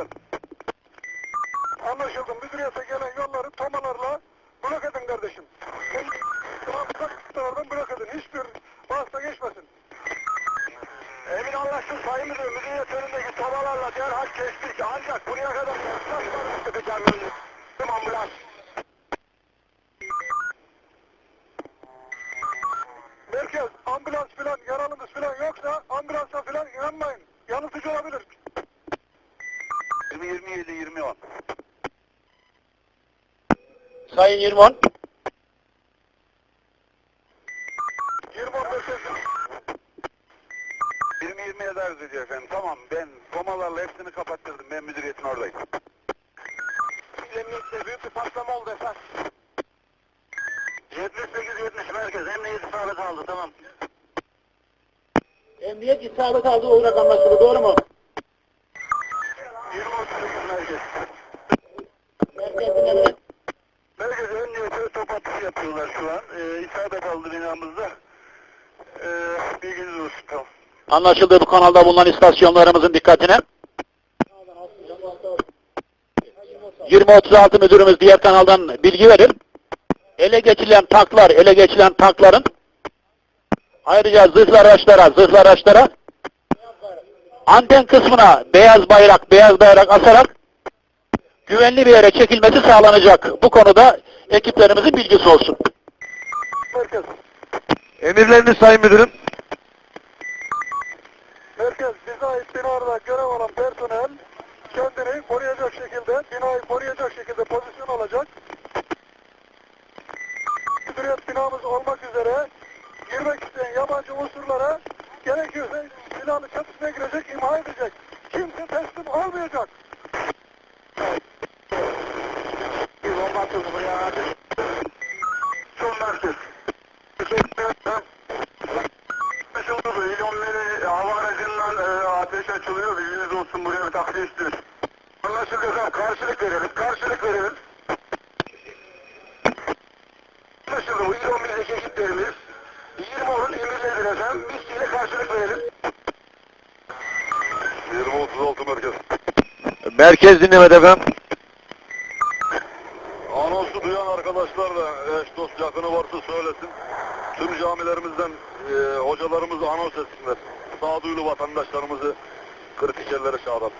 Merkez. Anlaşıldı. Müdüriyete gelen yolları tomalarla blok edin kardeşim. Trafikten blok edin. Hiçbir vasıta geçmesin. Emin anlaştım Sayın Müdür. Müdüriyet önündeki tomalarla derhal kestik. Ancak buraya kadar yaklaşmadan çıkacağım. Ambulans. Merkez, ambulans filan, yaralımız filan 27 20 10. Sayın Yirmon. 20 10 merkez. 20 27 arz ediyor efendim. Tamam ben komalarla hepsini kapattırdım. Ben müdüriyetin oradayım. Emniyette büyük bir patlama oldu efendim. 78 70 merkez. Emniyet isabet aldı tamam. Emniyet isabet aldı olarak anlaşıldı. Doğru mu? 20 38 merkez. Merkez dinlemede. Merkez emniyete top atışı yapıyorlar şu an. Ee, isabet aldı binamızda. Ee, bilginiz olsun tamam. Anlaşıldı bu kanalda bulunan istasyonlarımızın dikkatine. 2036 müdürümüz diğer kanaldan bilgi verir. Ele geçilen taklar, ele geçilen takların ayrıca zırhlı araçlara, zırhlı araçlara anten kısmına beyaz bayrak, beyaz bayrak asarak güvenli bir yere çekilmesi sağlanacak. Bu konuda ekiplerimizin bilgisi olsun. Merkez. Emirleriniz Sayın Müdürüm. Merkez bize ait binada görev alan personel kendini koruyacak şekilde, binayı koruyacak şekilde pozisyon alacak. Müdüriyet binamız olmak üzere girmek isteyen yabancı unsurlara gerekiyorsa silahlı çatışmaya girecek, imha edecek. Açılıyor. Bilginiz olsun buraya bir takviye istiyoruz. Anlaşıldı efendim. Karşılık verelim. Karşılık verelim. Anlaşıldı. Bu İlon bizdeki ekiplerimiz 20 onun emirleridir efendim. Biz size karşılık verelim. 20-36 merkez. Merkez dinlemede efendim. Arkadaşlar da eş dost yakını varsa söylesin. Tüm camilerimizden e, hocalarımızı anons etsinler. Sağduyulu vatandaşlarımızı kritik yerlere çağıralım.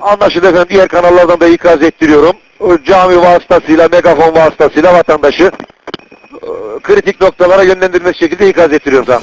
Anlaşıldı efendim. Diğer kanallardan da ikaz ettiriyorum. Cami vasıtasıyla, megafon vasıtasıyla vatandaşı e, kritik noktalara yönlendirmek şekilde ikaz ettiriyorum. Tamam.